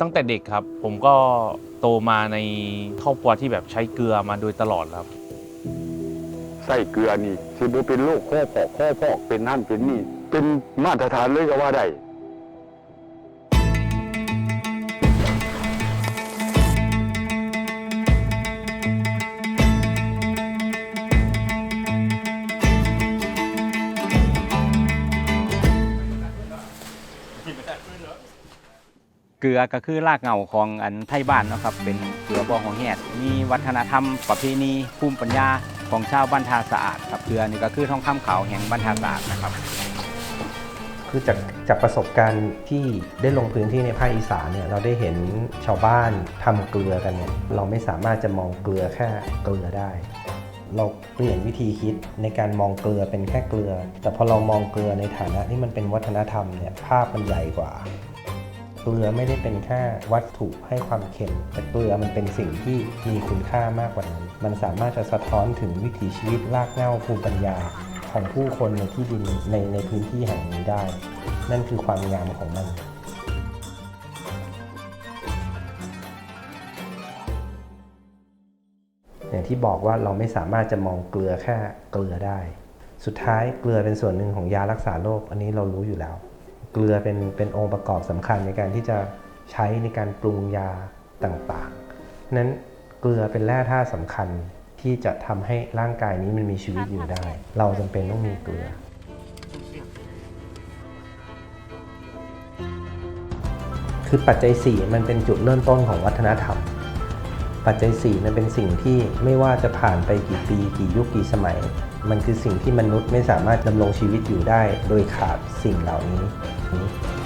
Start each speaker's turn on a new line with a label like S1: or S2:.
S1: ตั้งแต่เด็กครับ ผมก็โตมาในครอบครัวที่แบบใช้เกลือมาโดยตลอดครับ
S2: ใส่เกลือนี่สิบ่เป็นโรคข้อพอกข้อพอกเป็นนั่นเป็นนี่ เป็นมาตรฐานเลยก็ว่าได้
S3: เกลือก็คือรากเหง้าของอันไทยบ้านนะครับ เป็นเกลือบ่อของแหดมีวัฒนธรรมประเพณีภูมิปัญญาของชาวบ้านทาสะอาดครับเกลือนี่ก็คือทองคำขาวแห่งบ้านทาสะอาดนะครับ
S4: คือจากจากประสบการณ์ที่ได้ลงพื้นที่ในภาคอีสานเนี่ยเราได้เห็นชาวบ้านทำเกลือกันเนี่ยเราไม่สามารถจะมองเกลือแค่เกลือได้ เราเปลี่ยนวิธีคิดในการมองเกลือเป็นแค่เกลือ แต่พอเรามองเกลือในฐานะที่มันเป็นวัฒนธรรมเนี่ยภาพมันใหญ่กว่า เกลือไม่ได้เป็นแค่วัตถุให้ความเค็ม แต่เกลือมันเป็นสิ่งที่มีคุณค่ามากกว่านั้น มันสามารถจะสะท้อนถึงวิถีชีวิตรากเหง้าภูมิปัญญา ของผู้คนในที่ดินในในพื้นที่แห่งนี้ได้ นั่นคือความงามของมันอย่างที่บอกว่าเราไม่สามารถจะมองเกลือแค่เกลือได้ สุดท้ายเกลือเป็นส่วนหนึ่งของยารักษาโรคอันนี้เรารู้อยู่แล้ว เกลือเป็นเป็นองค์ประกอบสำคัญในการที่จะใช้ในการปรุงยาต่างๆ นั้นเกลือเป็นแร่ธาตุสำคัญที่จะทำให้ร่างกายนี้มันมีชีวิตอยู่ได้ เราจำเป็นต้องมีเกลือคือปัจจัย 4 มันเป็นจุดเริ่มต้นของวัฒนธรรม ปัจจัย4มันเป็นสิ่งที่ไม่ว่าจะผ่านไปกี่ปีกี่ยุคกี่สมัย มันคือสิ่งที่มนุษย์ไม่สามารถดำรงชีวิตอยู่ได้ โดยขาดสิ่งเหล่านี้ cool.